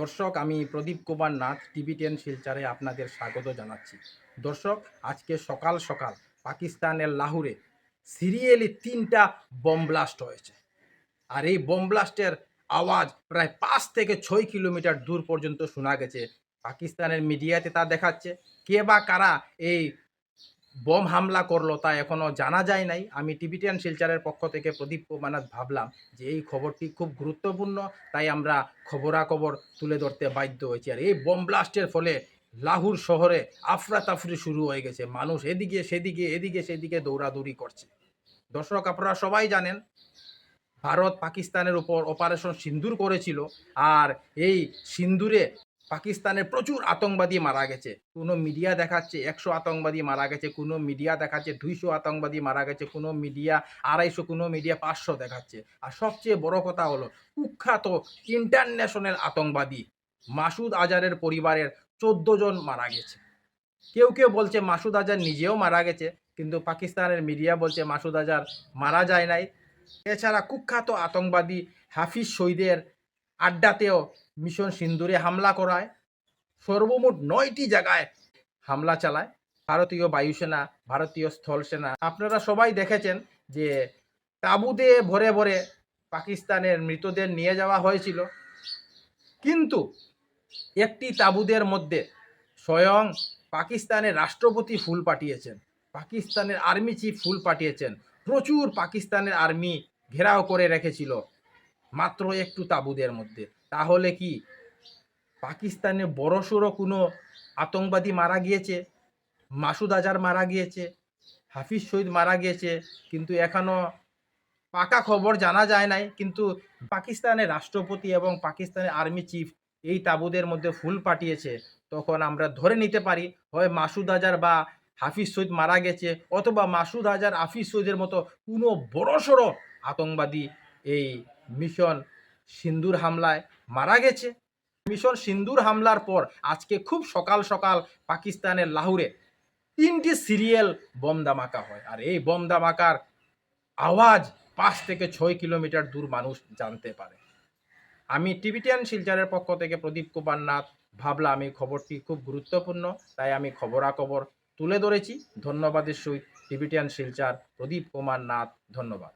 দর্শক, আমি Pradip Kumar Nath, TV ten শিলচারে আপনাদের স্বাগত জানাচ্ছি। দর্শক, আজকে সকাল সকাল পাকিস্তানের লাহোরে সিরিয়ালি তিনটা বোম ব্লাস্ট হয়েছে। আর এই বোম ব্লাস্টের আওয়াজ প্রায় পাঁচ থেকে ছয় কিলোমিটার দূর পর্যন্ত শোনা গেছে। পাকিস্তানের মিডিয়াতে তা দেখাচ্ছে। কে বা কারা এই বোম হামলা করল তা এখনও জানা যায় নাই। আমি টিভি টেন শিলচারের পক্ষ থেকে প্রদীপ কুমানাথ ভাবলাম যে এই খবরটি খুব গুরুত্বপূর্ণ, তাই আমরা খবরাখবর তুলে ধরতে বাধ্য হয়েছি। আর এই বোম ব্লাস্টের ফলে লাহুর শহরে আফরাতাফরি শুরু হয়ে গেছে। মানুষ এদিকে, সেদিকে এদিকে, সেদিকে দৌড়াদৌড়ি করছে। দর্শক, আপনারা সবাই জানেন, ভারত পাকিস্তানের উপর অপারেশন সিন্দুর করেছিল। আর এই সিন্দুরে পাকিস্তানের প্রচুর আতঙ্কবাদী মারা গেছে। কোনো মিডিয়া দেখাচ্ছে, একশো আতঙ্কবাদী মারা গেছে, কোনো মিডিয়া দেখাচ্ছে, দুইশো আতঙ্কবাদী মারা গেছে, কোনো মিডিয়া আড়াইশো, কোনো মিডিয়া পাঁচশো দেখাচ্ছে। আর সবচেয়ে বড় কথা হলো, কুখ্যাত ইন্টারন্যাশনাল আতঙ্কবাদী মাসুদ আজারের পরিবারের চোদ্দ জন মারা গেছে। কেউ কেউ বলছে মাসুদ আজার নিজেও মারা গেছে, কিন্তু পাকিস্তানের মিডিয়া বলছে মাসুদ আজার মারা যায় নাই। এছাড়া কুখ্যাত আতঙ্কবাদী হাফিজ শহীদের আড্ডাতেও মিশন সিন্দুরে হামলা করায়। সর্বমোট নয়টি জায়গায় হামলা চালায়। ভারতীয় বায়ুসেনা, ভারতীয় স্থলসেনা। আপনারা সবাই দেখেছেন যে তাঁবুতে ভরে ভরে পাকিস্তানের মৃতদের নিয়ে যাওয়া হয়েছিল। কিন্তু একটি তাঁবুদের মধ্যে স্বয়ং পাকিস্তানের রাষ্ট্রপতি ফুল পাঠিয়েছেন। পাকিস্তানের আর্মি চিফ ফুল পাঠিয়েছেন। প্রচুর পাকিস্তানের আর্মি ঘেরাও করে রেখেছিল। মাত্র একটু তাঁবুদের মধ্যে। তাহলে কি পাকিস্তানে বড়সড় কোনো আতঙ্কবাদী মারা গিয়েছে? মাসুদ আজার মারা গিয়েছে, হাফিজ শহীদ মারা গিয়েছে, কিন্তু এখনও পাকা খবর জানা যায় নাই। কিন্তু পাকিস্তানের রাষ্ট্রপতি এবং পাকিস্তানের আর্মি চিফ এই তাঁবুদের মধ্যে ফুল পাঠিয়েছে, তখন আমরা ধরে নিতে পারি, হয় মাসুদ আজার বা হাফিজ সৈয়দ মারা গেছে, অথবা মাসুদ আজার হাফিজ সৈয়দের মতো কোনো বড়সড় আতঙ্কবাদী এই মিশন সিন্দুর হামলায় মারা গেছে। মিশন সিন্দুর হামলার পর আজকে খুব সকাল সকাল পাকিস্তানের লাহোরে তিনটি সিরিয়াল বম ধামাকা হয়। আর এই বম ধামাকার আওয়াজ পাঁচ থেকে ছয় কিলোমিটার দূর মানুষ জানতে পারে। আমি টিভিটিয়ান শিলচারের পক্ষ থেকে প্রদীপ কুমার নাথ ভাবলাম এই খবরটি খুব গুরুত্বপূর্ণ, তাই আমি খবরাখবর তুলে ধরেছি। ধন্যবাদের সহিত টিভিটিয়ান শিলচার প্রদীপ কুমার নাথ, ধন্যবাদ।